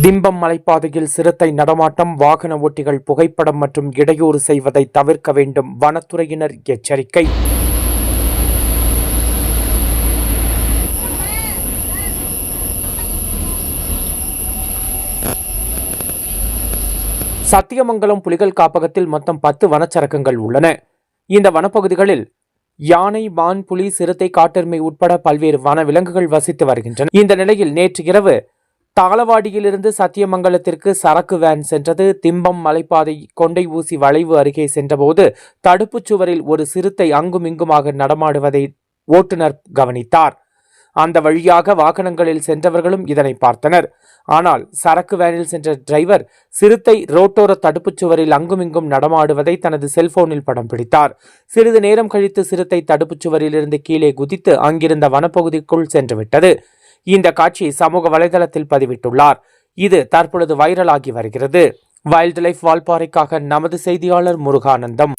திம்பம் மலைப்பாதையில் சிறுத்தை நடமாட்டம் வாகன ஓட்டிகள் புகைப்படம் மற்றும் இடையூறு செய்வதை தவிர்க்க வேண்டும் வனத்துறையினர் எச்சரிக்கை. சத்தியமங்கலம் புலிகள் காப்பகத்தில் மொத்தம் பத்து வனச்சரகங்கள் உள்ளன. இந்த வனப்பகுதிகளில் யானை மான் புலி சிறுத்தை காட்டெருமை உட்பட பல்வேறு வன விலங்குகள் வசித்து வருகின்றன. இந்த நிலையில் நேற்று இரவு தாளவாடியிலிருந்து சத்தியமங்கலத்திற்கு சரக்கு வேன் சென்றது. திம்பம் மலைப்பாதை கொண்டை ஊசி வளைவு அருகே சென்றபோது தடுப்புச் சுவரில் ஒரு சிறுத்தை அங்குமிங்குமாக நடமாடுவதை ஓட்டுநர் கவனித்தார். அந்த வழியாக வாகனங்களில் சென்றவர்களும் இதனை பார்த்தனர். ஆனால் சரக்கு வேனில் சென்ற டிரைவர் சிறுத்தை ரோட்டோர தடுப்புச் சுவரில் அங்குமிங்கும் நடமாடுவதை தனது செல்போனில் படம் பிடித்தார். சிறிது நேரம் கழித்து சிறுத்தை தடுப்புச் சுவரிலிருந்து கீழே குதித்து அங்கிருந்த வனப்பகுதிக்குள் சென்றுவிட்டது. இந்த காட்சி சமூக வலைதளத்தில் பதிவிட்டுள்ளார். இது தற்பொழுது வைரலாகி வருகிறது. வைல்ட் லைஃப் வால்பாறைக்காக நமது செய்தியாளர் முருகானந்தம்.